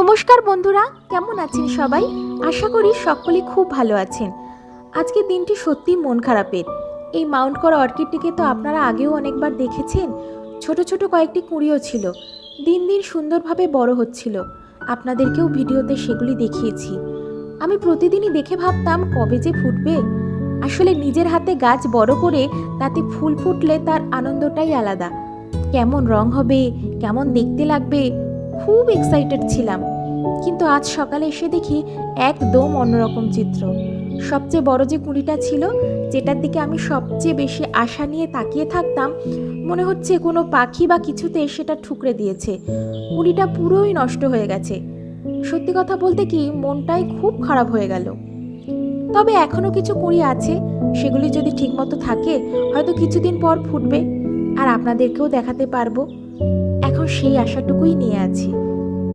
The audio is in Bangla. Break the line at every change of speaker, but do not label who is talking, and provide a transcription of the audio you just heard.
নমস্কার বন্ধুরা, কেমন আছেন সবাই? আশা করি সকলে খুব ভালো আছেন। আজকের দিনটি সত্যি মন খারাপের। এই মাউন্ট করা অর্কিডটিকে তো আপনারা আগেও অনেকবার দেখেছেন। ছোট ছোট কয়েকটি কুঁড়িও ছিল। দিন দিন সুন্দরভাবে বড় হচ্ছিল। আপনাদেরকেও ভিডিওতে সেগুলি দেখিয়েছি। আমি প্রতিদিনই দেখে ভাবতাম, কবে যে ফুটবে। আসলে নিজের হাতে গাছ বড় করে তাতে ফুল ফুটলে তার আনন্দটাই আলাদা। কেমন রং হবে, কেমন দেখতে লাগবে খুব এক্সাইটেড ছিলাম। কিন্তু আজ সকালে এসে দেখি একদম অন্যরকম চিত্র। সবচেয়ে বড় যে কুঁড়িটা ছিল, যেটার দিকে আমি সবচেয়ে বেশি আশা নিয়ে তাকিয়ে থাকতাম, মনে হচ্ছে কোনো পাখি বা কিছুতে সেটা ঠুকরে দিয়েছে। কুঁড়িটা পুরোই নষ্ট হয়ে গেছে। সত্যি কথা বলতে কি, মনটাই খুব খারাপ হয়ে গেল। তবে এখনও কিছু কুঁড়ি আছে, সেগুলি যদি ঠিকমতো থাকে, হয়তো কিছুদিন পর ফুটবে। আর আপনাদেরকেও দেখাতে পারব। সেই আশাটুকুই নিয়ে আছি।